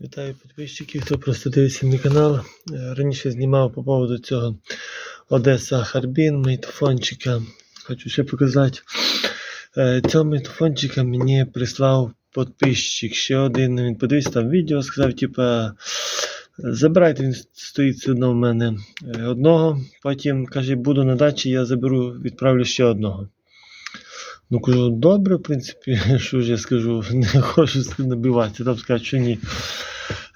Вітаю підписчиків, хто просто дивиться мій канал. Е, Раніше знімав по поводу цього Одеса Харбін, мейтофончика. Хочу ще показати. Е, Цього мейтофончика мені прислав підписчик. Ще один він подивився там відео, сказав, типа, забирайте, він стоїть все одно в мене е, одного. Потім каже, буду на дачі, я заберу, відправлю ще одного. Ну, кажу, добре, в принципі, що ж я скажу, не хочу набиватися, там сказати, що ні.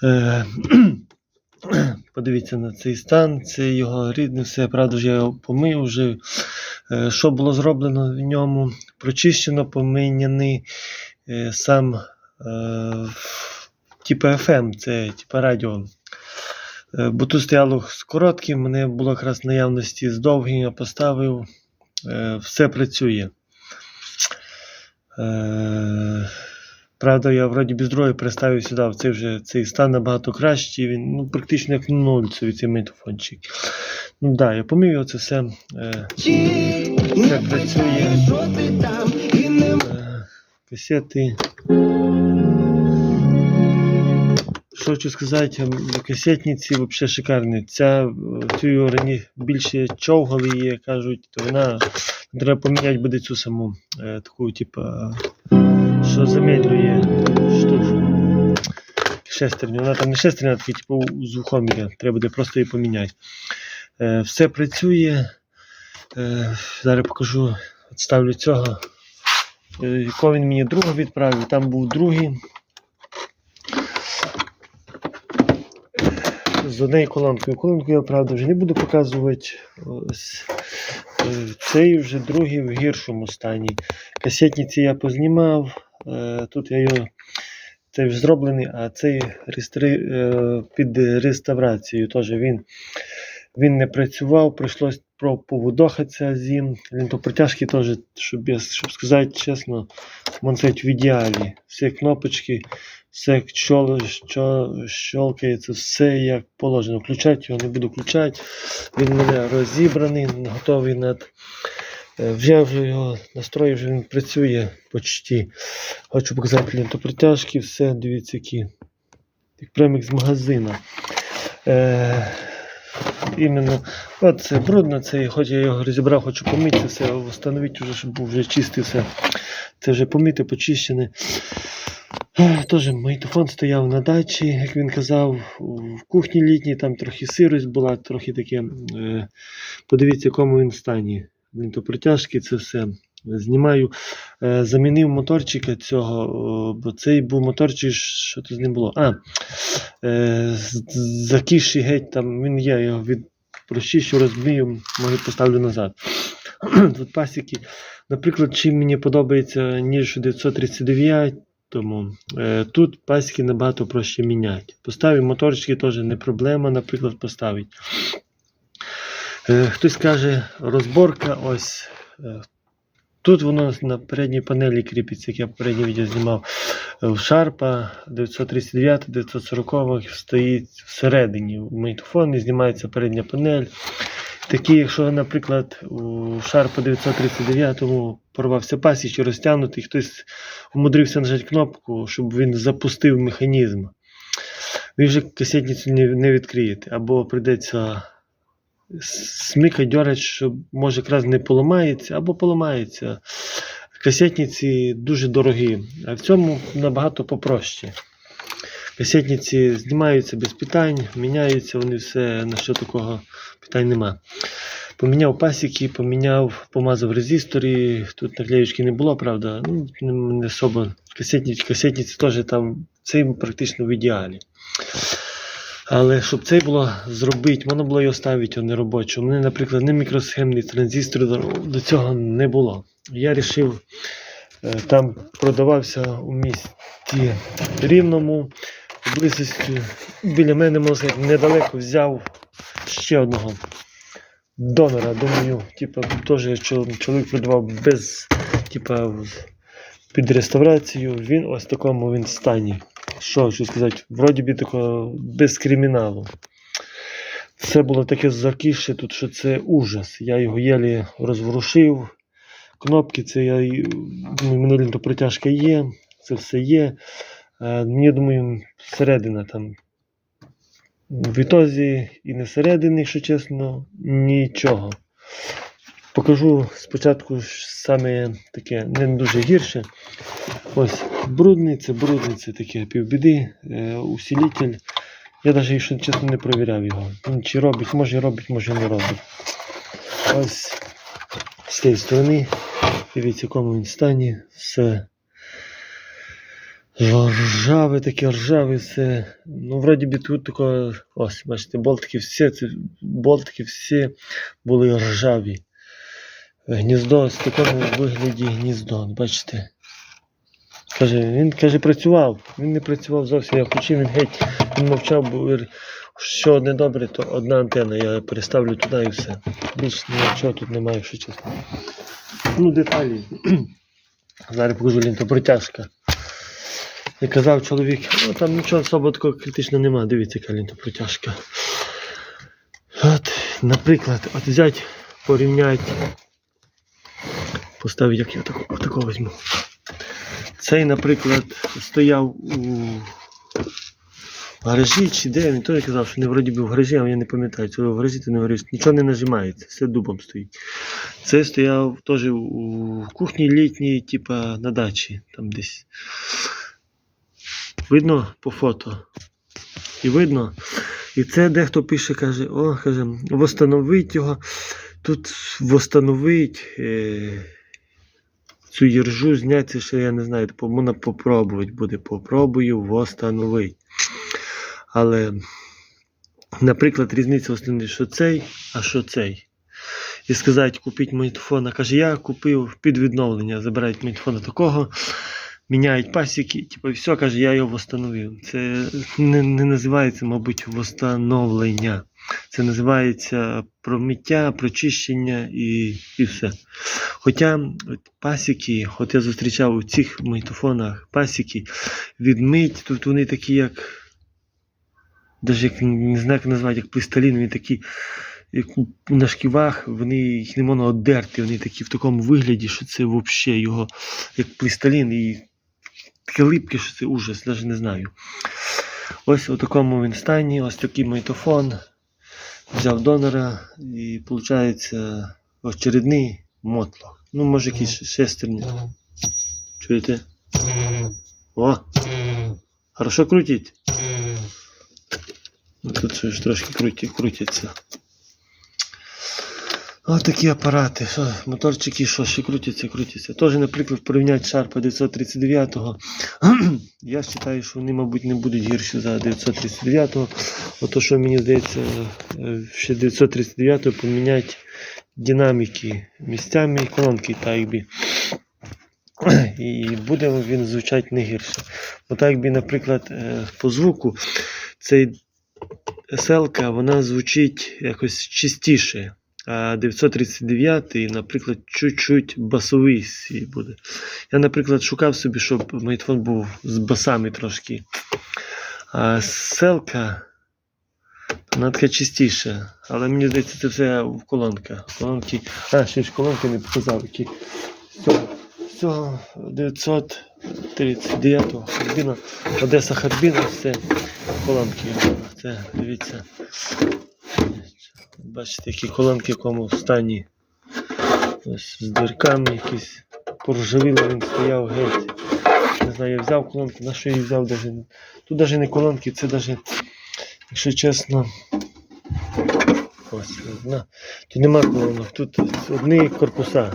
Е, Подивіться на цей стан, це його рідне все. Правда, ж я його помив вже. Е, Що було зроблено в ньому? Прочищено, поміняний е, сам е, типу FM, це типу радіо. Е, Бо тут стояло з коротким, мене було якраз наявності з довгим, я поставив. Е, Все працює. Е, Правда, я вроді без дроги переставив сюди, в цей вже цей стан набагато кращий. Він ну, практично як нульцевий цей мейтофончик. Ну так, да, я помив його це все. Е, все працює. Е, касети. Хочу сказати, касетниці взагалі шикарні. Ця е, цю рані більше човгали її, кажуть, то вона треба поміняти буде цю саму е, таку, типу, що замедлює штуку. Шестерню. Вона там не шестерня, а такий, типу, з. Треба буде просто її поміняти. Е, все працює. Зараз покажу, відставлю цього. Якого він мені другого відправив, там був другий. З однією колонкою. Колонку я, правда, вже не буду показувати. Ось. Е, Цей вже другий в гіршому стані. Касетниці я познімав. Е, Тут я його цей зроблений, а цей е, під реставрацією теж він, він не працював, прийшлось про поводохатися з ним. Він то притяжки теж, щоб, я, щоб сказати чесно, монтать в ідеалі. Всі кнопочки, все що, що, щелкається, все як положено. Включати його не буду включати. Він мене розібраний, готовий над. Е, вже його настроїв, він працює почти. Хочу показати лентопритяжки, все, дивіться, які. Як прямо як з магазина. Е, іменно, от це брудно, це, хоч я його розібрав, хочу помити все, встановити, вже, щоб був вже чистий все. Це вже помите, почищене. Теж магнітофон стояв на дачі, як він казав, в кухні літній, там трохи сирость була, трохи таке. Е, подивіться, в якому він стані. Він то притяжки, це все. Знімаю, Е, замінив моторчика цього, бо цей був моторчик, що то з ним було. А, е, з- з- закисший геть, там він є, я його від прочищу, розбію, може поставлю назад. Тут пасіки. Наприклад, чим мені подобається ніж 939, тому е, тут пасіки набагато проще міняти. Поставив моторчики теж не проблема, наприклад, поставити. Хтось каже, розборка ось. Тут воно на передній панелі кріпиться, як я попереднє відео знімав. Е, В Sharp 939 940 стоїть всередині. У мейтофоні знімається передня панель. Такі, якщо, наприклад, у Sharp 939 порвався пасіч розтягнутий, хтось умудрився нажати кнопку, щоб він запустив механізм. Ви вже касетницю не відкриєте, або прийдеться смикати, дьорати, щоб може якраз не поламається, або поламається. Касетниці дуже дорогі, а в цьому набагато попроще. Касетниці знімаються без питань, міняються, вони все, на що такого питань нема. Поміняв пасіки, поміняв, помазав резисторі. Тут наклеючки не було, правда. Ну, не, особо. Касетниці, касетниці теж там цей практично в ідеалі. Але щоб це було зробити, можна було його ставити не робочу. У мене, наприклад, не мікросхемний транзистор до, цього не було. Я вирішив, там продавався у місті рівному, близості біля мене, можна сказати, недалеко взяв ще одного донора. Думаю, типу, теж чоловік продавав без, типу, під реставрацію. Він ось в такому він стані. Що хочу сказати, вроді би такого без криміналу. Все було таке закіше тут, що це ужас. Я його єлі розворушив. Кнопки, це я ну, минулі то протяжка є, це все є. Е, Я думаю, середина там. В ітозі і не середини, якщо чесно, нічого. Покажу спочатку саме таке не дуже гірше. Ось брудний, це таке півбіди, е, усилитель. Я навіть, якщо чесно, не провіряв його. Він чи робить, може робить, може не робить. Ось з цієї сторони. Дивіться, в якому він стані. Все. Ржаве таке, ржаве все. Ну, вроді би тут тако, ось, бачите, болтики всі, болтики всі були ржаві. Гніздо в такому вигляді гніздо, бачите. Каже, він каже, працював. Він не працював зовсім, я включив, він геть, він мовчав, бо що одне добре, то одна антенна, я переставлю туди і все. Більш нічого тут немає, якщо чесно. Ну, деталі. Зараз покажу лінту протяжка. Як казав чоловік, ну там нічого особо такого критичного немає. Дивіться, яка лінта протяжка. От, наприклад, от взяти, порівняти, поставити, як я тако, отако візьму. Цей, наприклад, стояв у гаражі чи де, він теж казав, що не вроді би в гаражі, а я не пам'ятаю, чи в гаражі, то не гаражі. Нічого не нажимається, все дубом стоїть. Цей стояв теж у кухні літній, типа на дачі, там десь. Видно по фото. І видно. І це дехто пише, каже, о, каже, восстановить його. Тут восстановить е, цю іржу зняти, ще я не знаю, типу, можна попробувати буде. Попробую восстановити. Але, наприклад, різниця в основній, що цей, а що цей. І сказати, купіть магнітофона. Каже, я купив під відновлення, забирають магнітофона такого, міняють пасіки, типу, все, каже, я його встановив. Це не, не називається, мабуть, восстановлення. Це називається промиття, прочищення і, і все. Хоча пасіки, от я зустрічав у цих магнітофонах пасіки, відмить, тут вони такі, як. Навіть як не знаю, як назвати, як пластилін, вони такі, на шківах, вони їх не можна одерти, вони такі в такому вигляді, що це взагалі його як пластилін і таке липке, що це ужас, навіть не знаю. Ось у такому він стані, ось такий магнітофон. Взяв донора і виходить очередний мотлох. Ну, може якісь шестерні. Чуєте? О! Хорошо крутить? Ну, Тут щось трошки круті, крутяться. Ось такі апарати. Що, моторчики, що ще крутяться, крутяться. Теж, наприклад, порівняти Sharp 939-го. Я вважаю, що вони, мабуть, не будуть гірші за 939-го. Ото, що мені здається, е, ще 939-го поміняти динаміки місцями колонки якби. І буде він звучати не гірше. Бо якби, наприклад, е, по звуку цей SL, вона звучить якось чистіше. А 939, наприклад, чуть-чуть басовий буде. Я, наприклад, шукав собі, щоб магнітофон був з басами трошки. А селка, вона така чистіша. Але мені здається, це все в колонках. Колонки. А, ще ж колонки не показав, які з цього, з цього 939 Харбіна, Одеса Харбіна, це колонки. Це дивіться. Бачите, які колонки в якому стані. Ось з дірками якісь. Поржавіло він стояв геть. Не знаю, я взяв колонки, на що я взяв даже. Тут навіть не колонки, це навіть, якщо чесно. Ось, одна. Тут нема колонок, тут одні корпуса.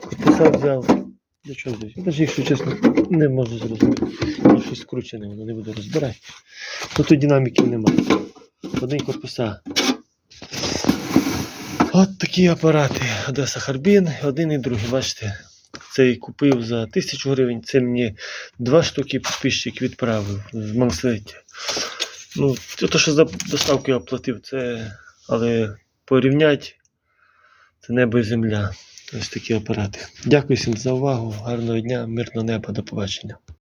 Корпуса взяв. Для чого? Я навіть, якщо чесно, не можу зрозуміти. Щось скручене, воно не буду розбирати. Тут динаміків немає. Одні корпуса. От такі апарати. Одеса Харбін, один і другий, бачите. Цей купив за 1000 гривень, це мені два штуки підписчик відправив з Мансветі. Ну, то, що за доставку я оплатив, це. Але порівняти це небо і земля. Ось такі апарати. Дякую всім за увагу. Гарного дня, мирного неба, до побачення.